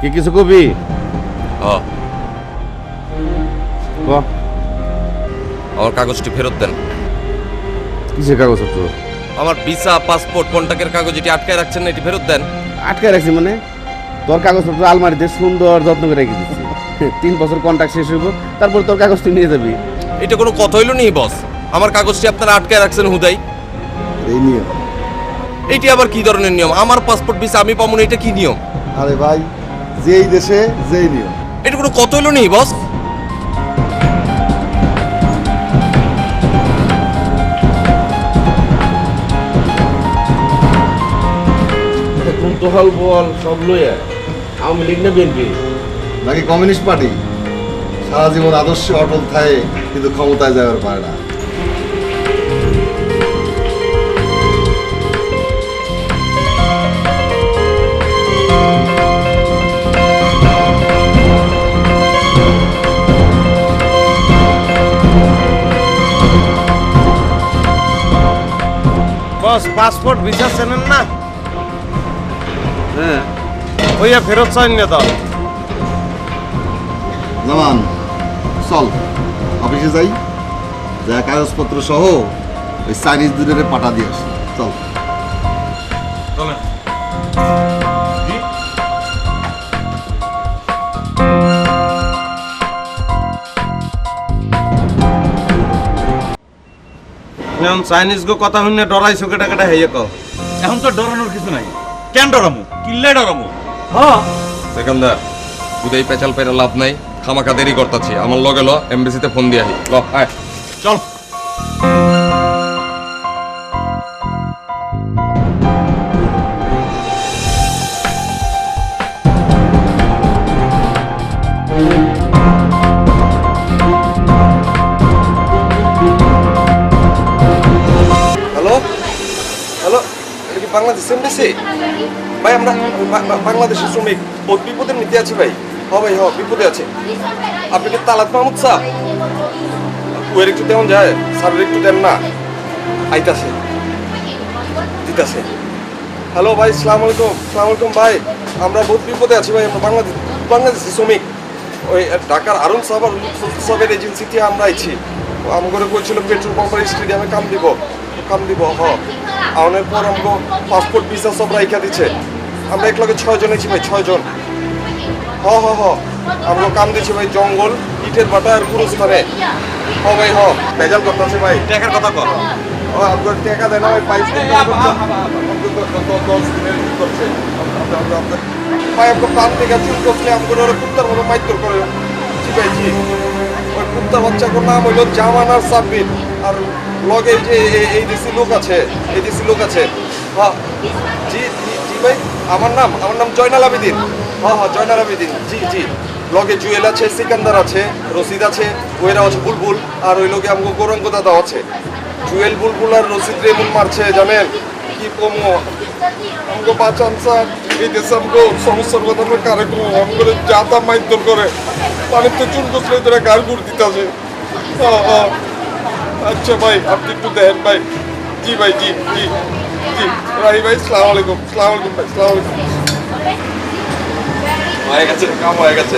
কি কিছু কবি? আমার কাগজটি ফেরত দেন। কিসের কাগজপত্র আমার ভিসা পাসপোর্ট কন্টাক্টের কাগজ এটি আটকায় রাখছেন না এটি ফেরত দেন। আটকায় রাখছি মানে? তোর কাগজপত্র আলমারিতে সুন্দর যত্ন করে রেখে দিচ্ছি। তিন বছর কন্ট্যাক্ট শেষ হইব তারপর তোর কাগজ তুই নিয়ে যাবি। এটা কোনো কথা হইল নি বস? আমার কাগজটি আপনারা আটকায় রাখছেন হুদাই। এই নিয়ম। এটি আবার কি ধরনের নিয়ম? আমার পাসপোর্ট ভিসা আমি পাবো না এটা কি নিয়ম? আরে ভাই যেই দেশে যেই নিয়ম। এটা কোনো কথা হইল নি বস বল সব লইয়া আওয়ামী লীগ না বিএনপি? নাকি কমিউনিস্ট পার্টি? সারা জীবন আদর্শে অটল থাকে কিন্তু ক্ষমতায় যাওয়ার পারে না। বস পাসপোর্ট ভিসা চেনেন না? হ্যাঁ। ওইয়া ফেরত চাইন না তো জামান চল অফিসে যাই। যা কাগজপত্র সহ ওই চাইনিজ পাঠা দিয়ে আসি। চল। এখন চাইনিজ গো কথা শুনে ডরাইছো কেটা কেটা হেয়ে কও। এখন তো ডরানোর কিছু নাই। কেন ডরামু? কিল্লে ডরামু? সেকেন্দার হুদাই পেচাল পেরে লাভ নাই খামাকা দেরি করতাছি। আমার লগে ল এমবিসিতে ফোন দিয়ে আহি ল আয়। চল। এটা কি বাংলাদেশ এমবিসি ভাই আমরা বাংলাদেশের শ্রমিক বহুত বিপদের নিতে আছি ভাই হ ভাই হ বিপদে আছে আপনি কি তালাত মাহমুদ স্যার ওয়ের একটু দেন যায় স্যারের একটু দেন না আইতাছে দিতাছে হ্যালো ভাই সালাম আলাইকুম সালাম আলাইকুম ভাই আমরা বহুত বিপদে আছি ভাই আমরা বাংলাদেশ বাংলাদেশি শ্রমিক ওই ঢাকার আরুন সাহেবের এজেন্সি থেকে আমরা আইছি আমাকে কইছিল পেট্রোল পাম্পের স্টেডিয়ামে কাম দিব কাম দিব হ। আউনের পর আমাকে পাসপোর্ট ভিসা সব রাইখা দিচ্ছে আমরা এক লগে ছয় জন আছি ভাই ছয় জন হ হ হ। আমরা কাম দিচ্ছি ভাই জঙ্গল ইটের বাটা আর গুরুস্থানে। হ ভাই হ। ভেজাল করতেছে ভাই। টাকার কথা কর ও আপনার টাকা দেন ওই পাইপ দশ দিনের করছে। ভাই আপনার প্রাণ থেকে চুল করলে আমাকে ওরা কুত্তার মতো মাইতর করে। জি ভাই জি ওই কুত্তার বাচ্চার নাম হইল জামানার সাব্বির। আর লগে যে এই- দেশি লোক আছে, এই দেশি লোক আছে। হ্যাঁ জি জি ভাই, আমার নাম আমার নাম জয়নাল আবেদিন। হ্যাঁ হ্যাঁ জয়নাল আবেদিন, জি জি। লগে জুয়েল আছে, সিকান্দার আছে রশিদ আছে ওইরা আছে বুলবুল, আর ওই লোকে আমাকে গৌরঙ্গ দাদা আছে। জুয়েল বুলবুল আর রশিদ রেমুন মারছে, জানেন? কি কমো? আমাকে বাঁচান স্যার, এই দেশে আমাকে সমস্যার কথা কারে কমো আমাকে যাতা মাইতর করে। পানির তো চুল কষলে তোরা গার গুড় দিতেছে আচ্ছা ভাই, আপনি একটু দেন ভাই। জি ভাই, জি জি জি। রাহি ভাই, সালাম আলাইকুম সালাম আলাইকুম ভাই, সালাম আলাইকুম। হয়ে গেছে, কাম হয়ে গেছে।